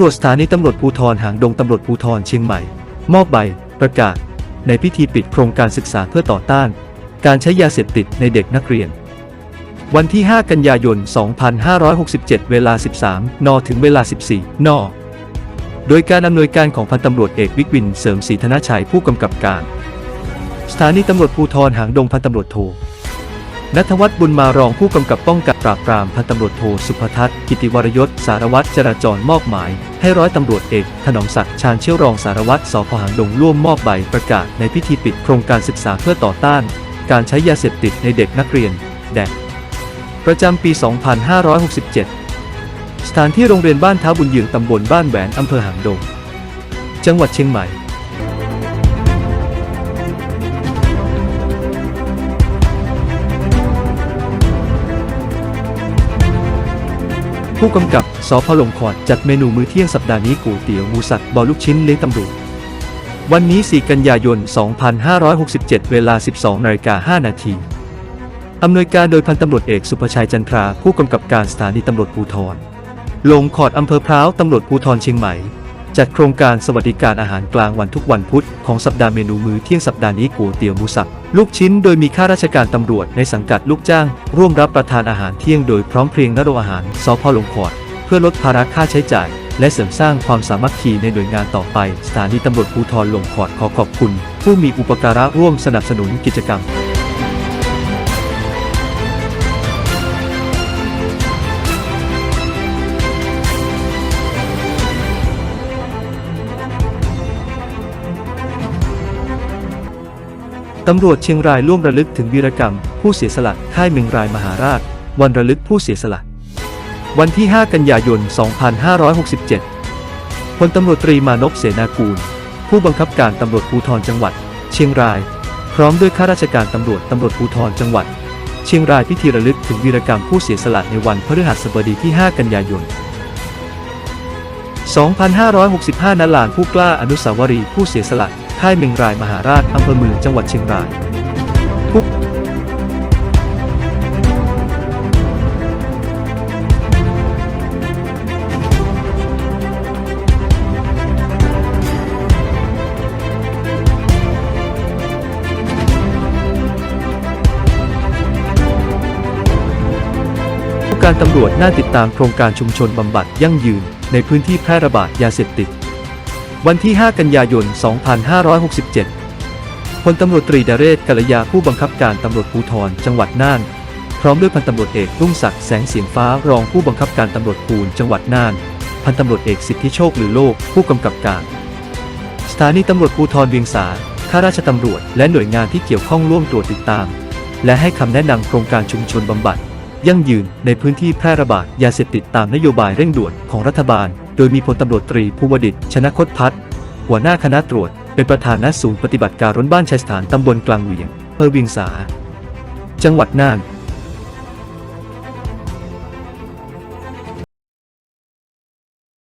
ตรวจสถานีตำรวจภูธรหางดงตำรวจภูธรเชียงใหม่ มอบใบ ประกาศ ในพิธีปิดโครงการศึกษาเพื่อต่อต้าน การใช้ยาเสพติดในเด็กนักเรียน วันที่ 5 กันยายน 2567 เวลา 13 น ถึงเวลา 14 น โดยการอำนวยการของพันตำรวจเอกวิกวินเสริมศรีธนชัยผู้กำกับการ สถานีตำรวจภูธรหางดงพันตำรวจโท นัทวัฒน์บุญมารองผู้กำกับป้องกันปราบปรามพันตำรวจโทสุภทัศน์กิติวรยศสารวัตรจราจรมอบหมาย ให้ร้อยตำรวจเอกถนอมศักดิ์ชาญเชี่ยวรองสารวัตรสพหางดงร่วมมอบใบประกาศในพิธีปิดโครงการศึกษาเพื่อต่อต้าน การใช้ยาเสพติดในเด็กนักเรียนแดกประจำปี 2567 สถานที่โรงเรียนบ้านท้าบุญยืนตำบลบ้านแหวนอำเภอหางดง จังหวัดเชียงใหม่ ผู้กำกับสพหลงขอดจัดเมนูมื้อเที่ยงสัปดาห์นี้ก๋วยเตี๋ยวหมูสัตบอลูกชิ้นเลี้ยงตำรวจวันนี้ 4 กันยายน 2567 เวลา 12นาฬิกา5นาทีอำนวยการโดยพันตำรวจเอกสุภชัยจันทรา ผู้กำกับการสถานีตำรวจภูธรลงขอดอำเภอพร้าวตำรวจภูธรเชียงใหม่ จัดโครงการสวัสดิการอาหารกลางวันทุกวันพุธของสัปดาห์เมนูมื้อเที่ยงสัปดาห์นี้ก๋วยเตี๋ยวหมูสับลูกชิ้นโดยมีข้าราชการตำรวจในสังกัดลูกจ้าง ร่วมรับประทานอาหารเที่ยงโดยพร้อมเพรียงนโรงอาหารสพลงขอดเพื่อลดภาระค่าใช้จ่าย และเสริมสร้างความสามัคคีในหน่วยงานต่อไป สถานีตำรวจภูธรลงขอดขอขอบคุณ ผู้มีอุปการะร่วมสนับสนุนกิจกรรม ตำรวจเชียงรายร่วมระลึกถึงวีรกรรม ผู้เสียสละค่ายเมืองรายมหาราช วันระลึกผู้เสียสละ วันที่ 5 กันยายน 2567 พลตำรวจตรีมานพเสนากูล ผู้บังคับการตำรวจภูธรจังหวัด เชียงราย พร้อมด้วยข้าราชการตำรวจตำรวจภูธรจังหวัด เชียงรายพิธีระลึกถึงวีรกรรมผู้เสียสละในวันพฤหัสบดีที่ 5 กันยายน2565 ณ ลานผู้กล้าอนุสาวรีย์ผู้เสียสละ ค่ายเมงรายมหาราชอำเภอเมืองจังหวัดเชียงรายการตำรวจน่าติดตามโครงการชุมชนบำบัดยั่งยืนในพื้นที่แพร่ระบาดยาเสพติด วันที่ 5 กันยายน 2567 พลตำรวจตรีดเรศกัลยาผู้บังคับการตำรวจภูธรจังหวัดน่าน พร้อมด้วยพันตำรวจเอกรุ่งศักดิ์แสงเสียงฟ้ารองผู้บังคับการตำรวจภูนจังหวัดน่าน พันตำรวจเอกสิทธิโชคหรือโลกผู้กำกับการ สถานีตำรวจภูธรเวียงสาข้าราชตำรวจและหน่วยงานที่เกี่ยวข้องร่วมตรวจติดตาม และให้คำแนะนำโครงการชุมชนบำบัด ยั่งยืนในพื้นที่แพร่ระบาดยาเสพติดตามนโยบายเร่งด่วนของรัฐบาล โดยมีพลตำรวจตรีภูวดิษฐ์ชนะคตพัฒน์หัวหน้าคณะตรวจ เป็นประธานณศูนย์ปฏิบัติการร้นบ้านชายสถานตำบลกลางเวียงอำเภอเวียงสา จังหวัดน่าน